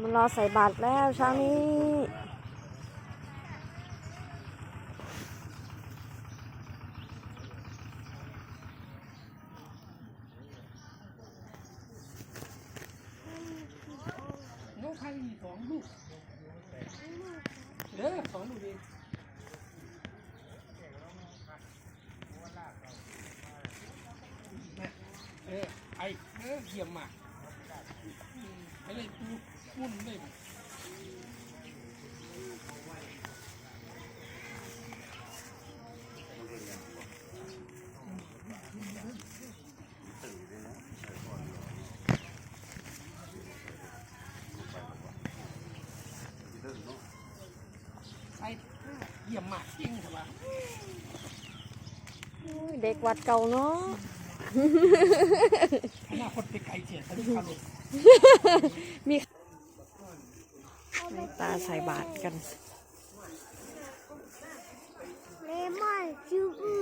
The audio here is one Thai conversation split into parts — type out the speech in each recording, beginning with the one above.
มารอใส่บาตรแล้วเช้านี้น้องใครมีสองลูกเด้อสองลูกเองเออไอ้เออเยี่ยมมากอืมไปเลย ปูมุ่นเลยไอ้เยี่ยมมากจริงเหรอวะโอ้ยเด็กวัดเก่าเนาะอนาคตไปไกลเสียตอนนี้ครับมี ตาใส่บาตรกันเลมอนจูบู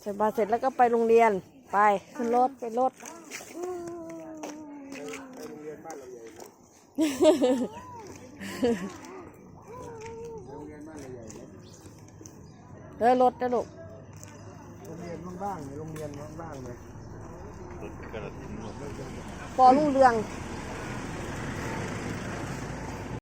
ใส่บาตรเสร็จแล้วก็ไปโรงเรียน ไปขึ้นรถไปรถเออรถนะลูกโรงเรียนบ้างๆเนี่ยโรงเรียนบ้างๆเนี่ยปอลุงเรืองโ